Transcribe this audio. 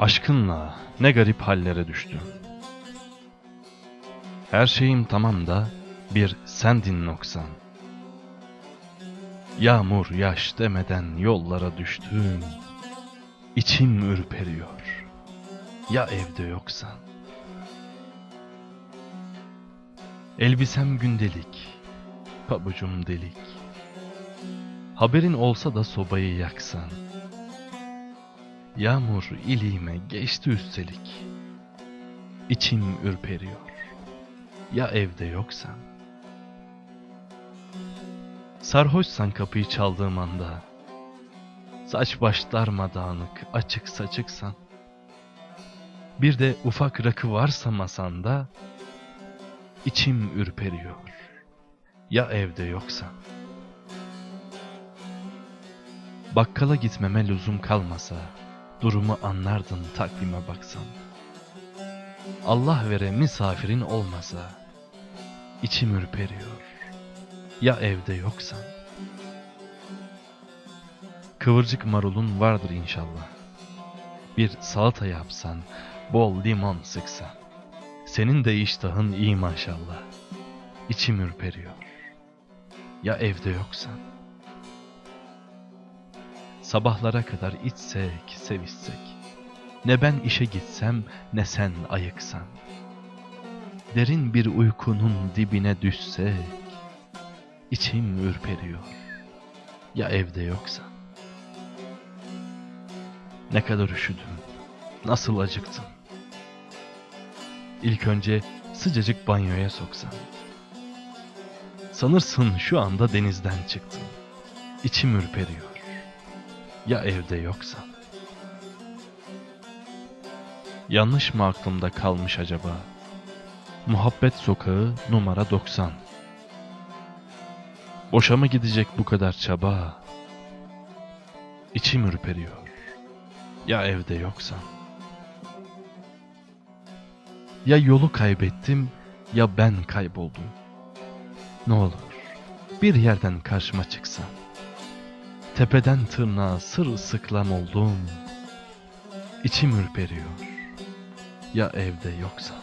Aşkınla ne garip hallere düştüm. Her şeyim tamam da bir sendin noksan. Yağmur yaş demeden yollara düştüm. İçim ürperiyor. Ya evde yoksan. Elbisem gündelik, pabucum delik. Haberin olsa da sobayı yaksan. Yağmur iliğime geçti üstelik. İçim ürperiyor. Ya evde yoksan? Sarhoşsan kapıyı çaldığım anda, saç baş darmadağınık açık saçıksan, bir de ufak rakı varsa masanda, içim ürperiyor. Ya evde yoksan? Bakkala gitmeme lüzum kalmasa, durumu anlardın takvime baksan. Allah vere misafirin olmasa, içim ürperiyor. Ya evde yoksan? Kıvırcık marulun vardır inşallah. Bir salata yapsan, bol limon sıksan. Senin de iştahın iyi maşallah. İçim ürperiyor. Ya evde yoksan? Sabahlara kadar içsek, sevişsek. Ne ben işe gitsem, ne sen ayıksan. Derin bir uykunun dibine düşsek, içim ürperiyor. Ya evde yoksan? Ne kadar üşüdüm, nasıl acıktım. İlk önce sıcacık banyoya soksan. Sanırsın şu anda denizden çıktım. İçim ürperiyor. Ya evde yoksan? Yanlış mı aklımda kalmış acaba? Muhabbet sokağı numara 90. Boşa mı gidecek bu kadar çaba? İçim ürperiyor. Ya evde yoksan? Ya yolu kaybettim ya ben kayboldum. Ne olur bir yerden karşıma çıksan. Tepeden tırnağa sırılsıklam oldum. İçim ürperiyor. Ya evde yoksan?